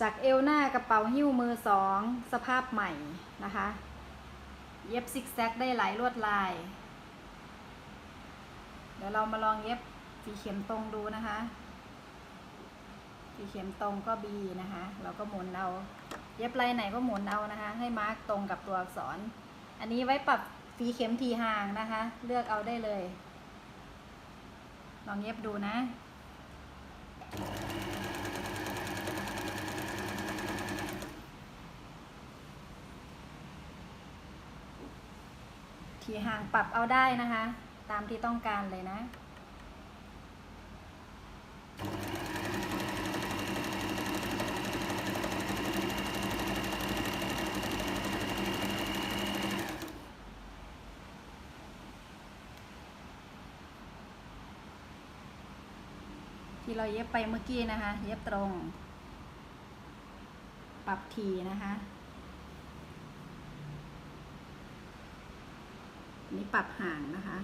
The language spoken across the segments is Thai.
จากเอวหน้ากระเป๋าหิ้วมือสองสภาพใหม่นะคะ เย็บซิกแซกได้หลายลวดลาย เดี๋ยวเรามาลองเย็บฝีเข็มตรงดูนะคะฝีเข็มตรงก็บีนะคะ เราก็หมุนเอา เย็บลายไหนก็หมุนเอานะคะ ให้มาร์กตรงกับตัวอักษร อันนี้ไว้ปรับฝีเข็มทีห่างนะคะ เลือกเอาได้เลย ลองเย็บดูนะ ทีห่างปรับเอาได้นะคะ ตามที่ต้องการเลยนะที่เราเย็บไปเมื่อกี้นะคะ เย็บตรง ปรับทีนะคะ นนี้ปรับห่างนะคะ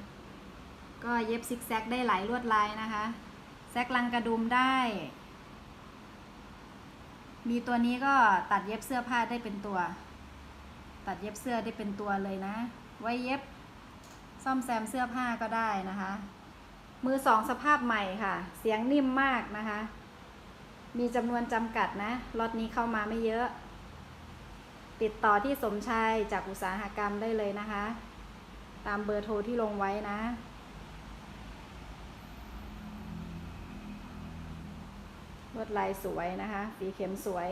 ก็เย็บซิกแซกได้หลายลวดลายนะคะ แซกลังกระดุมได้ มีตัวนี้ก็ตัดเย็บเสื้อผ้าได้เป็นตัว ตัดเย็บเสื้อได้เป็นตัวเลยนะ ไว้เย็บซ่อมแซมเสื้อผ้าก็ได้นะคะ มือสองสภาพใหม่ค่ะ เสียงนิ่มมากนะคะ มีจำนวนจำกัดนะล็อตนี้เข้ามาไม่เยอะ ติดต่อที่สมชายจากอุตสาหกรรมได้เลยนะคะ ตามเบอร์โทรที่ลงไว้นะ ลวดลายสวยนะคะ สีเข็มสวย